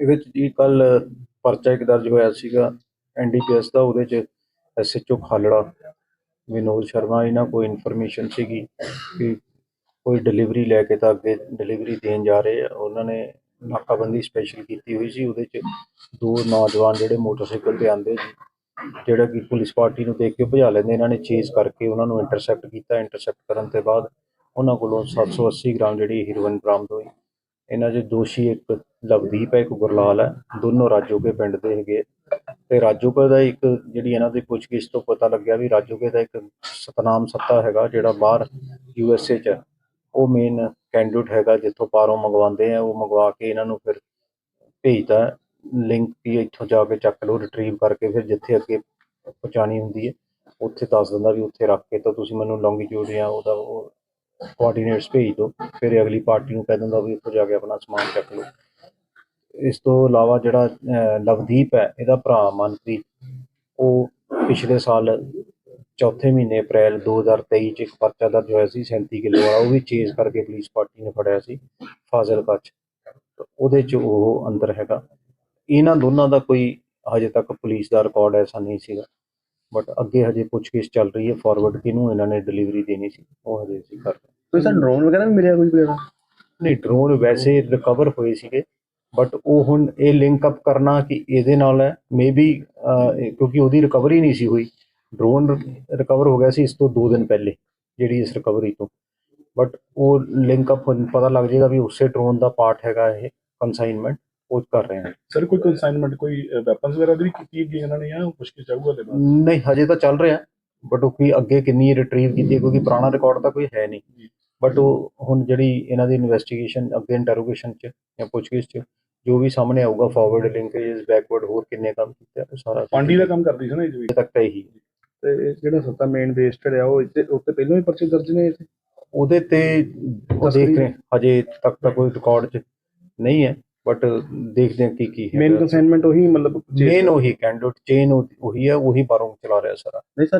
ਇਹਦੇ ਚ ਜੀ ਕੱਲ ਪਰਚਾ ਇੱਕ ਦਰਜ ਹੋਇਆ ਸੀਗਾ ਐਨਡੀਪੀਐਸ ਦਾ, ਉਹਦੇ ਚ ਐਸਐਚਓ ਖਾਲੜਾ, ਵਿਨੋਦ ਸ਼ਰਮਾ, ਇਹਨਾਂ ਕੋਈ ਇਨਫੋਰਮੇਸ਼ਨ ਸੀਗੀ ਕਿ ਕੋਈ ਡਿਲੀਵਰੀ ਲੈ ਕੇ ਤਾਂ ਅੱਗੇ ਡਿਲੀਵਰੀ ਦੇਣ ਜਾ ਰਹੇ ਆ। ਉਹਨਾਂ ਨੇ ਨਾਕਾਬੰਦੀ ਸਪੈਸ਼ਲ ਕੀਤੀ ਹੋਈ ਸੀ, ਉਹਦੇ ਚ ਦੋ ਨੌਜਵਾਨ ਜਿਹੜੇ ਮੋਟਰਸਾਈਕਲ ਤੇ ਆਂਦੇ ਸੀ, ਜਿਹੜਾ ਕਿ ਪੁਲਿਸ ਪਾਰਟੀ ਨੂੰ ਦੇਖ ਕੇ ਭਜਾ ਲੈਂਦੇ, ਇਹਨਾਂ ਨੇ ਚੇਜ਼ ਕਰਕੇ ਉਹਨਾਂ ਨੂੰ ਇੰਟਰਸੈਪਟ ਕੀਤਾ। ਇੰਟਰਸੈਪਟ ਕਰਨ ਤੋਂ ਬਾਅਦ ਉਹਨਾਂ ਕੋਲੋਂ 780 ਗ੍ਰਾਮ ਜਿਹੜੀ ਹੀਰੋਇਨ ਬਰਾਮਦ ਹੋਈ। ਇਹਨਾਂ 'ਚ ਦੋਸ਼ੀ ਇੱਕ ਲਵਦੀਪ ਹੈ, ਇੱਕ ਗੁਰਲਾਲ ਹੈ। ਦੋਨੋਂ ਰਾਜੋਕੇ ਪਿੰਡ ਦੇ ਹੈਗੇ ਤੇ ਰਾਜੋਕੇ ਦਾ ਇੱਕ ਜਿਹੜੀ ਇਹਨਾਂ ਦੀ ਪੁੱਛਗਿੱਛ ਤੋਂ ਪਤਾ ਲੱਗਿਆ ਵੀ ਰਾਜੋਕੇ ਦਾ ਇੱਕ ਸਤਨਾਮ ਸੱਤਾ ਹੈਗਾ, ਜਿਹੜਾ ਬਾਹਰ ਯੂ ਐਸ ਏ 'ਚ ਹੈ। ਉਹ ਮੇਨ ਕੈਂਡੀਡੇਟ ਹੈਗਾ, ਜਿੱਥੋਂ ਬਾਹਰੋਂ ਮੰਗਵਾਉਂਦੇ ਆ, ਉਹ ਮੰਗਵਾ ਕੇ ਇਹਨਾਂ ਨੂੰ ਫਿਰ ਭੇਜਦਾ ਲਿੰਕ ਵੀ ਇੱਥੋਂ ਜਾ ਕੇ ਚੱਕ ਲਓ ਰਿਟਰੀਵ ਕਰਕੇ ਫਿਰ ਜਿੱਥੇ ਅੱਗੇ ਪਹੁੰਚਾਣੀ ਹੁੰਦੀ ਹੈ, ਉੱਥੇ ਦੱਸ ਦਿੰਦਾ ਵੀ ਉੱਥੇ ਰੱਖ ਕੇ ਤਾਂ ਤੁਸੀਂ ਮੈਨੂੰ ਲੌਂਗੀਟਿਊਡ ਜਾਂ ਉਹਦਾ ਉਹ ਕੋਆਰਡੀਨੇਟਸ ਭੇਜ ਦਿਓ। ਫਿਰ ਅਗਲੀ ਪਾਰਟੀ ਨੂੰ ਕਹਿ ਦਿੰਦਾ ਵੀ ਉੱਥੋਂ ਜਾ ਕੇ ਆਪਣਾ ਸਮਾਨ ਚੱਕ ਲਓ। ਇਸ ਤੋਂ ਇਲਾਵਾ ਜਿਹੜਾ ਲਵਦੀਪ ਹੈ ਇਹਦਾ ਭਰਾ ਮਨਪ੍ਰੀਤ ਉਹ ਪਿਛਲੇ ਸਾਲ ਚੌਥੇ ਮਹੀਨੇ ਅਪ੍ਰੈਲ 2023 ਚ ਇੱਕ ਪਰਚਾ ਦਰਜ ਹੋਇਆ ਸੀ 37 ਕਿਲੋ ਵਾਲਾ ਉਹ ਵੀ ਚੇਜ਼ ਕਰਕੇ ਪੁਲਿਸ ਪਾਰਟੀ ਨੇ ਫੜਿਆ ਸੀ ਫਾਜ਼ਿਲਕਾ ਚ। ਉਹਦੇ ਚ ਉਹ ਅੰਦਰ ਹੈਗਾ। ਇਹਨਾਂ ਦੋਨਾਂ ਦਾ ਕੋਈ ਹਜੇ ਤੱਕ ਪੁਲਿਸ ਦਾ ਰਿਕਾਰਡ ਐਸਾ ਨਹੀਂ ਸੀਗਾ। ਬਟ ਅੱਗੇ ਹਜੇ ਪੁੱਛਗਿੱਛ ਚੱਲ ਰਹੀ ਹੈ ਫਾਰਵਰਡ ਕਿਹਨੂੰ ਇਹਨਾਂ ਨੇ ਡਿਲੀਵਰੀ ਦੇਣੀ ਸੀ ਉਹ ਹਜੇ ਅਸੀਂ ਕਰ ਰਹੇ। ਕੋਈ ਸਰ ਡਰੋਨ ਵਗੈਰਾ ਵੀ ਮਿਲਿਆ ਕੋਈ ਵਗੈਰਾ ਨਹੀਂ ਡਰੋਨ ਵੈਸੇ ਰਿਕਵਰ ਹੋਏ ਸੀਗੇ। ਬਟ ਉਹ ਹੁਣ ਇਹ ਲਿੰਕ ਅਪ ਕਰਨਾ ਕਿ ਇਹਦੇ ਨਾਲ ਹੈ ਮੇਬੀ ਕਿਉਂਕਿ ਉਹਦੀ ਰਿਕਵਰੀ ਨਹੀਂ ਸੀ ਹੋਈ। ਡਰੋਨ ਰਿਕਵਰ ਹੋ ਗਿਆ ਸੀ ਇਸ ਤੋਂ 2 ਦਿਨ ਪਹਿਲੇ ਜਿਹੜੀ ਇਸ ਰਿਕਵਰੀ ਤੋਂ। ਬਟ ਉਹ ਲਿੰਕ ਅਪ ਪਤਾ ਲੱਗ ਜਾਏਗਾ ਵੀ ਉਸੇ ਡਰੋਨ ਦਾ ਪਾਰਟ ਹੈਗਾ ਇਹ ਕਨਸਾਈਨਮੈਂਟ ਉਹ ਕਰ ਰਹੇ ਹਾਂ ਸਰ ਕੋਈ ਕਨਸਾਈਨਮੈਂਟ ਕੋਈ ਵੈਪਨਸ ਵਗੈਰਾ ਦੀ ਵੀ ਕੀਤੀ ਹੈਗੀ ਇਹਨਾਂ ਨੇ ਜਾਂ ਕੁਝ ਕੀ ਚਾਹੂਗਾ ਦੇ ਬਾਅਦ? ਨਹੀਂ ਹਜੇ ਤਾਂ ਚੱਲ ਰਿਹਾ। ਬਟ ਉਹ ਕੀ ਅੱਗੇ ਕਿੰਨੀ ਰਿਟਰੀਵ ਕੀਤੀ ਹੈ ਕਿਉਂਕਿ ਪੁਰਾਣਾ ਰਿਕਾਰਡ ਤਾਂ ਕੋਈ ਹੈ ਨਹੀਂ। ਬਟ ਉਹ ਹੁਣ ਜਿਹੜੀ ਇਹਨਾਂ ਦੀ ਇਨਵੈਸਟੀਗੇਸ਼ਨ ਅੱਗੇ ਇੰਟਰੋਗੇਸ਼ਨ ਚ ਜਾਂ ਪੁੱਛਗਿੱਛ ਚ ਜੋ ਵੀ ਸਾਹਮਣੇ ਆਊਗਾ ਫਾਰਵਰਡ ਲਿੰਕੇਜ ਬੈਕਵਰਡ ਹੋਰ ਕਿੰਨੇ ਕੰਮ ਕੀਤੇ ਆ, ਉਹ ਸਾਰਾ ਪਾਂਡੀ ਦਾ ਕੰਮ ਕਰਦੀ ਸੀ ਨਾ ਅਜੇ ਤੱਕ ਤਾਂ ਇਹੀ ਹੈ। ਤੇ ਜਿਹੜਾ ਸੱਤਾ ਮੇਨ ਬੇਸਡ ਆ ਉਹ ਇੱਥੇ ਉੱਤੇ ਪਹਿਲਾਂ ਹੀ ਪਰਚੇ ਦਰਜ ਨੇ ਇੱਥੇ? ਉਹਦੇ ਤੇ ਉਹ ਦੇਖ ਰਹੇ ਹਜੇ ਤੱਕ ਤਾਂ ਕੋਈ ਰਿਕਾਰਡ ਚ ਨਹੀਂ ਹੈ ਬਟ ਦੇਖਦੇ ਹਾਂ ਕੀ ਕੀ ਮੇਨ ਕਨਸਾਈਨਮੈਂਟ ਉਹੀ ਮਤਲਬ ਮੇਨ ਉਹੀ ਕੈਂਡੀਡੇਟ ਚੇਨ ਉਹੀ ਹੈ ਉਹੀ ਬਾਰੋਂ ਚਲਾ ਰਿਹਾ ਸਾਰਾ। ਨਹੀਂ ਸਰ